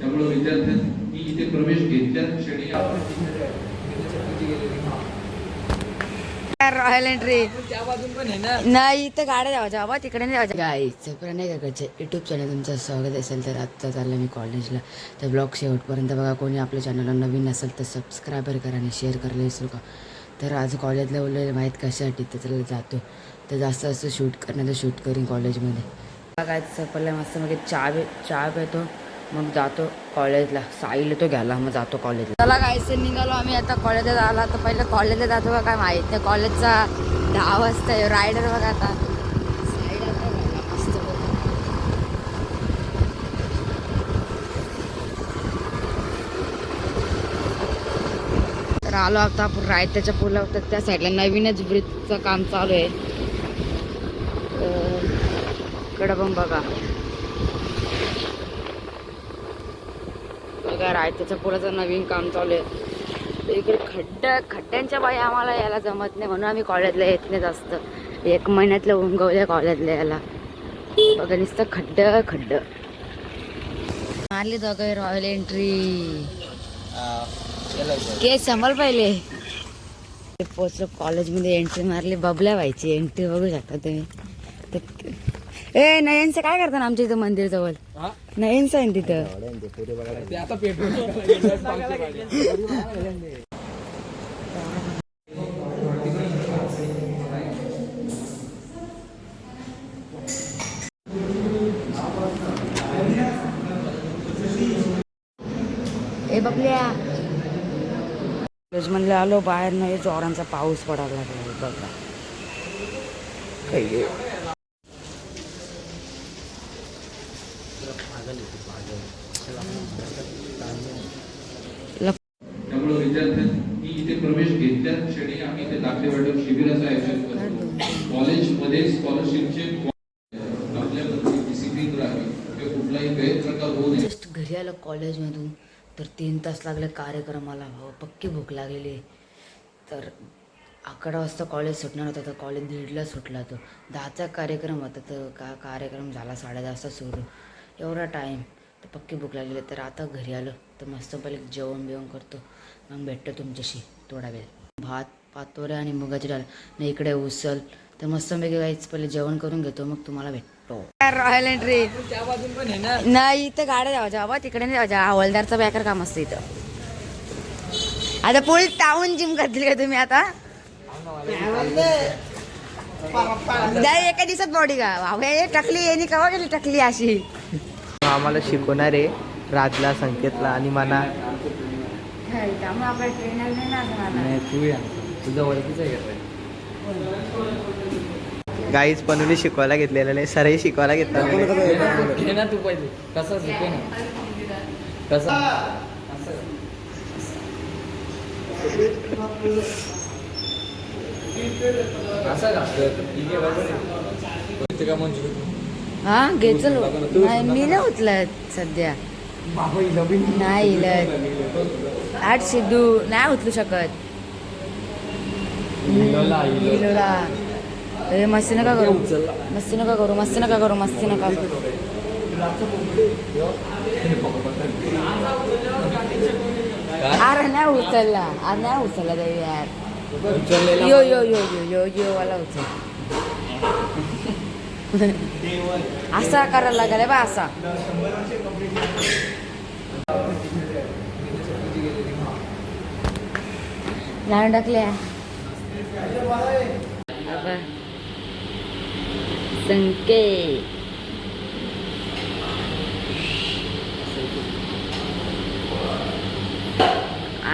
त्यामुळे विद्यार्थ्यांनी इथे प्रवेश घेतल्याच क्षणी रॉयल एंट्री नाही इथं गाड्या जायच्या बाबा तिकडे नाही जायच्या गाईचं प्रणय युट्यूब चॅनल तुमचं स्वागत असेल तर आत्ता चाललं मी कॉलेजला तर ब्लॉग शेवटपर्यंत बघा कोणी आपल्या चॅनलला नवीन असेल तर सबस्क्रायबर करा आणि शेअर करायला विसरू का तर आज कॉलेजला बोललेलं माहीत कशासाठी? तर जातो. तर जास्त असं शूट करण्याचं शूट करीन कॉलेजमध्ये काय पहिला मस्त मग चहा पे चहा पितो मग जातो कॉलेजला साईल तो घ्यायला मग जातो कॉलेजला त्याला गायचं निघालो आम्ही आता कॉलेजला आला तर पहिलं कॉलेजला जातो का काय माहीत नाही. कॉलेजचा दहा वाजता रायडर बघा आता. तर आलो आता आपण रायत्याच्या पुलावर. तर त्या साईडला नवीनच ब्रिजचं काम चालू आहे. इकडं पण बघा. बघा रायताच्या पुलाचं नवीन काम चालू आहे. इकडे खड्ड खड्ड्यांच्या बाई आम्हाला यायला जमत नाही म्हणून आम्ही कॉलेजला येत नाही जास्त. एक महिन्यातलं उंगवले कॉलेजला यायला. बघा नुसतं खड्ड खड्ड. मारली दोघं रॉयल एंट्री के संभाल पहिले. पोचलो कॉलेजमध्ये एंट्री मारली बबल्या व्हायची एंट्री बघू शकता तुम्ही. ए नयनचं काय करतात आमच्या इथं मंदिर जवळ? नयनचं आहे ना तिथं. ए बबल्या. म्हणलं आलो बाहेर नाही जोरांचा पाऊस पडायला लागला बघा. काही त्यामुळे विद्यार्थ्यांनी इथे प्रवेश क्षणी आम्ही दाखले वाटप शिबिराचं आयोजन करतो. कॉलेजमध्ये स्कॉलरशिपचे डिसिप्लिन राहावी. किंवा कुठलाही गैरप्रकार होऊ नये. जस्ट घरी आलं कॉलेजमधून तर तीन तास लागले कार्यक्रमाला. भाऊ पक्की भूक लागलेली तर अकरा वाजता कॉलेज सुटणार होता तर कॉलेज दीडला सुटला तो. दहाचा कार्यक्रम होता तर का कार्यक्रम झाला साडे दहाचा सुरू. एवढा टाईम तर पक्की भूक लागलेली तर आता घरी आलो. तर मस्त पहिले जेवण बिवण करतो. मग भेटतो तुमच्याशी थोडा वेळ. भात पातोऱ्या आणि मुगाची डाळ. नाही इकडे उसल तर मस्तपैकी काहीच पहिले जेवण करून घेतो. मग तुम्हाला भेटतो. रॉयल एंट्री नाही इथं गाड्या जायच्या बाबा तिकडे नाही जायच्या हवालदारचं बॅकर काम असतं इथं. आता फुल टाऊन जिम करतील का तुम्ही आता? नाही एका दिवसात बॉडी का टकली यांनी कवा गेली टकली अशी? आम्हाला शिकवणार आहे राजला संकेतला आणि मला. नाही. तू या. तुझं ओळखीच आहे गाईच पनुली शिकवायला घेतलेलं नाही सरही शिकवायला घेतलं ना तू पहिले. कसं शिकव ना? कसं? असं का? हा घेचल. नाही मी नाही उचलत सध्या. नाही इलत आठ सिद्धू नाही उचलू शकत. इलोला मस्ती नका करू. मस्ती नका करू मस्ती नका करू मस्ती नका करू. अरे नाही उचलला. अरे नाही उचलला देवी यार यो यो यो यो यो यो वाला उचल. असा करायला लागेल बा असा लावून टाकल्या संकेत.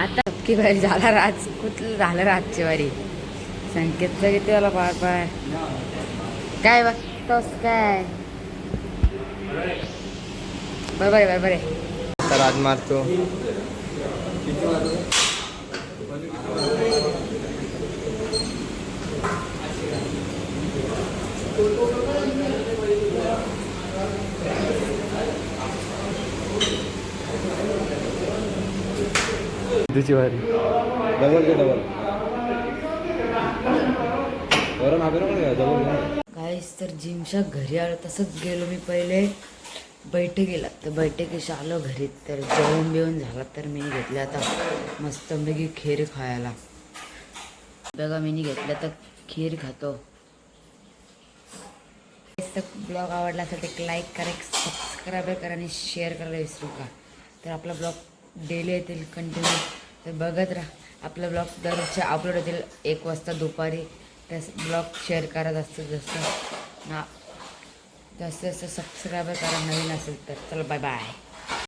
आता की बाहेर झाला राज. कुठलं झालं राजची वारी संकेत किती त्याला पार पाय काय बघतोस काय बरोबर आहे बरोबर आहे तर राज मारतो. तुझी वारी. डबल घे डबल वरून हाबे नको डबल काहीच तर जिमच्या घरी आलो तसंच गेलो मी पहिले. बैठकीला तर बैठकीशी आलो घरी. तर जेवण बिवून झाला तर मी घेतलं आता मस्तपैकी खीर खायला. बघा मी घेतलं तर खीर खातो. ब्लॉग आवडला असेल तर एक लाईक करा एक सबस्क्राईब करा आणि शेअर करायला विसरू का तर आपला ब्लॉग डेली येतील कंटिन्यू. तर बघत राहा आपला ब्लॉग दररोजच्या अपलोड होतील एक वाजता दुपारी. त्या ब्लॉग शेअर करा जास्तीत जास्त ना जास्तीत जास्त सबस्क्राईबर करा नवीन असेल तर. चला बाय बाय